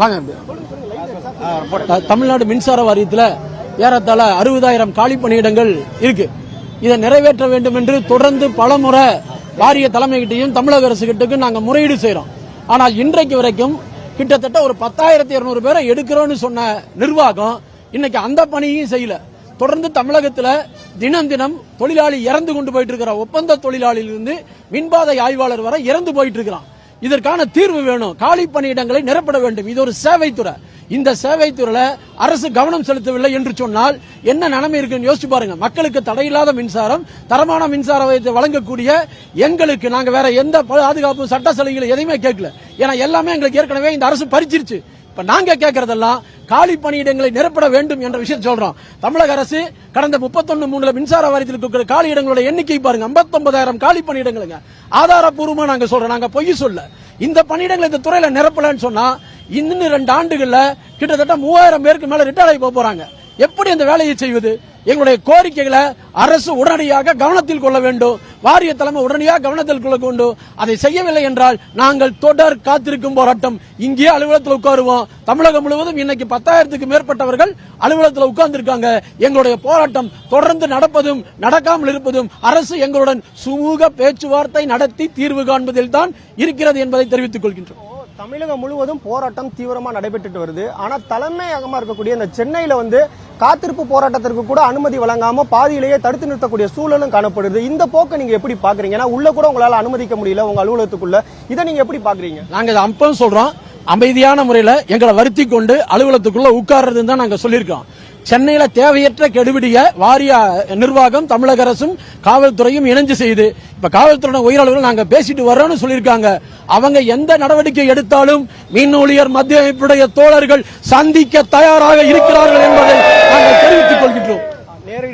வாங்க. தமிழ்நாடு மின்சார வாரியத்தில் ஏறத்தாழ அறுபதாயிரம் காலி பணியிடங்கள் இருக்கு. இதை நிறைவேற்ற வேண்டும் என்று தொடர்ந்து பலமுறை வாரிய தலைமைகிட்டையும் தமிழக அரசு நாங்கள் முறையீடு செய்கிறோம் ஆனால் இன்றைக்கு வரைக்கும் கிட்டத்தட்ட ஒரு பத்தாயிரத்தி இருநூறு பேரை எடுக்கிறோம்னு சொன்ன நிர்வாகம் இன்னைக்கு அந்த பணியும் செய்யல. தொடர்ந்து தமிழகத்தில் தினம் தினம் தொழிலாளி இறந்து கொண்டு போயிட்டு இருக்கிற ஒப்பந்த தொழிலாளியிலிருந்து மின்பாதை ஆய்வாளர் வரை இறந்து போயிட்டு இருக்கிறான். இதற்கான தீர்வு வேணும். காலி பணியிடங்களை நிரப்பட வேண்டும். இது ஒரு சேவைத்துறை இந்த சேவைத்துறையில அரசு கவனம் செலுத்தவில்லை என்று சொன்னால் என்ன நிலைமை இருக்குன்னு யோசிச்சு பாருங்க. மக்களுக்கு தடையில்லாத மின்சாரம் தரமான மின்சாரத்தை வழங்கக்கூடிய எங்களுக்கு நாங்க வேற எந்த பாதுகாப்பு சட்ட சலுகைகள் எதையுமே கேட்கல. ஏன்னா எல்லாமே எங்களுக்கு ஏற்கனவே இந்த அரசு பறிச்சிருச்சு. இப்ப நாங்க கேட்கறதெல்லாம் காலி பணியிடங்களை நிரப்பட வேண்டும் என்ற விஷயம் சொல்றோம். தமிழக அரசு கடந்த 31 மூணுல மின்சார வாரியத்தில் இருக்கிற காலி இடங்களோட எண்ணிக்கை பாருங்க. 59000 காலி பணியிடங்களுங்க. ஆதாரப்பூர்வமா நாங்க சொல்றோம். நாங்க பொய் சொல்ல. இந்த பணியிடங்களை இந்த துறையில நிரப்பலன்னு சொன்னா இன்னும் ரெண்டு ஆண்டுகள்ல கிட்டத்தட்ட மூவாயிரம் பேருக்கு மேல ரிட்டையர் ஆகி போறாங்க. எப்படி அந்த வேலையை செய்வது? எங்களுடைய கோரிக்கைகளை அரசு உடனடியாக கவனத்தில் கொள்ள வேண்டும். வாரிய தலைமை உடனடியாக கவனத்தில் கொள்ள வேண்டும். அதை செய்யவில்லை என்றால் நாங்கள் தொடர் காத்திருக்கும் போராட்டம். இங்கேயே அலுவலகத்தில் உட்காருவோம். தமிழகம் முழுவதும் இன்னைக்கு பத்தாயிரத்துக்கு மேற்பட்டவர்கள் அலுவலகத்தில் உட்கார்ந்திருக்காங்க. எங்களுடைய போராட்டம் தொடர்ந்து நடப்பதும் நடக்காமல் இருப்பதும் அரசு எங்களுடன் சுமூக பேச்சுவார்த்தை நடத்தி தீர்வு காண்பதில் தான் இருக்கிறது என்பதை தெரிவித்துக் கொள்கின்றோம். தமிழகம் முழுவதும் போராட்டம் தீவிரமா நடைபெற்றுட்டு வருது. ஆனா தலைமையகமா இருக்கக்கூடிய இந்த சென்னையில வந்து காத்திருப்பு போராட்டத்திற்கு கூட அனுமதி வழங்காம பாதியிலேயே தடுத்து நிறுத்தக்கூடிய சூழலும் காணப்படுது. இந்த போக்கை நீங்க எப்படி பாக்குறீங்க? ஏன்னா உள்ள கூட உங்களால அனுமதிக்க முடியல உங்க அலுவலகத்துக்குள்ள. இதை நீங்க எப்படி பாக்குறீங்க? நாங்க இதை அப்பவும் சொல்றோம். அமைதியான முறையில எங்களை வருத்தி கொண்டு அலுவலகத்துக்குள்ள உட்கார்றதுன்னு தான் நாங்க சொல்லியிருக்கோம். சென்னையில தேவையற்ற கெடுபிடிய வாரிய நிர்வாகம் தமிழக அரசும் காவல்துறையும் இணைஞ்சு செய்து இப்ப காவல்துறை உயிராளர்கள் நாங்க பேசிட்டு வரோம்னு சொல்லியிருக்காங்க. அவங்க எந்த நடவடிக்கை எடுத்தாலும் மீன் ஊழியர் மத்திய அமைப்புடைய தோழர்கள் சந்திக்க தயாராக இருக்கிறார்கள் என்பதை நாங்கள்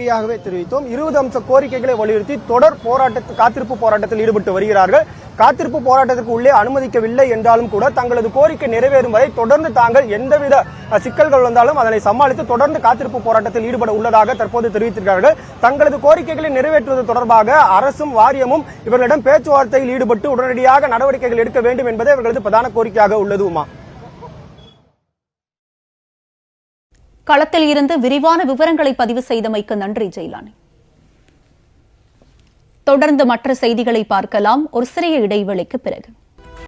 நேரடியாகவே தெரிவித்தோம். இருபது அம்ச கோரிக்கைகளை வலியுறுத்தி தொடர் போராட்ட காத்திருப்பு போராட்டத்தில் ஈடுபட்டு வருகிறார்கள். காத்திருப்பு போராட்டத்திற்கு உள்ளே அனுமதிக்கவில்லை என்றாலும் கூட தங்களது கோரிக்கை நிறைவேறும் வரை தொடர்ந்து தாங்கள் எந்தவித சிக்கல்கள் வந்தாலும் அதனை சமாளித்து தொடர்ந்து காத்திருப்பு போராட்டத்தில் ஈடுபட உள்ளதாக தற்போது தெரிவித்திருக்கிறார்கள். தங்களது கோரிக்கைகளை நிறைவேற்றுவது தொடர்பாக அரசும் வாரியமும் இவர்களிடம் பேச்சுவார்த்தையில் ஈடுபட்டு உடனடியாக நடவடிக்கைகள் எடுக்க வேண்டும் என்பதே இவர்களது பிரதான கோரிக்கையாக உள்ளது களத்தில் இருந்து விரிவான விவரங்களை பதிவு செய்தமைக்கு நன்றி ஜெயலானி. தொடர்ந்து மற்ற செய்திகளை பார்க்கலாம். ஒரு சிறிய இடைவெளிக்கு பிறகு.